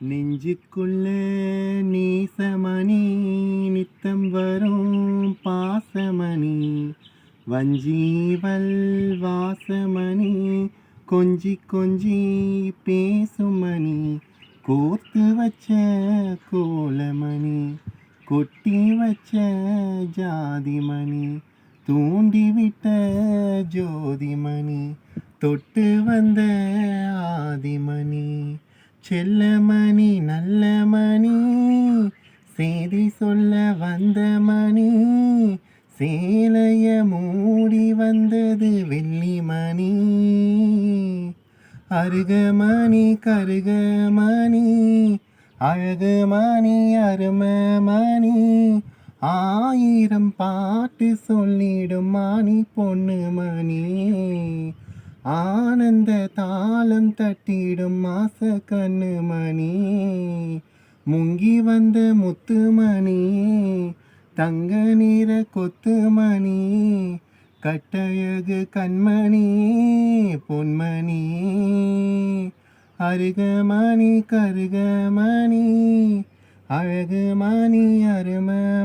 நெஞ்சுக்குள்ள நீசமணி நித்தம் வரும் பாசமணி. வஞ்சீவல் வாசமணி கொஞ்சி கொஞ்சி பேசுமணி. கோர்த்து வச்ச கோலமணி கொட்டி வச்ச ஜாதிமணி. தூண்டிவிட்ட ஜோதிமணி தொட்டு வந்த ஆதிமணி. செல்லமணி நல்ல மணி செய்தி சொல்ல வந்த மணி சேலைய மூடி வந்தது வெள்ளி மணி அருகமணி கருகமணி அழகுமணி அருமமணி ஆயிரம் பாட்டு சொல்லிடும் மணி பொண்ணு மணி ஆனந்த தாளம் தட்டிடும் மாச கண்ணு மணி. முங்கி வந்த முத்துமணி தங்க நிற கொத்துமணி கட்டழகு கண்மணி பொன்மணி. அருகமணி கருகமணி அழகு மணி அரும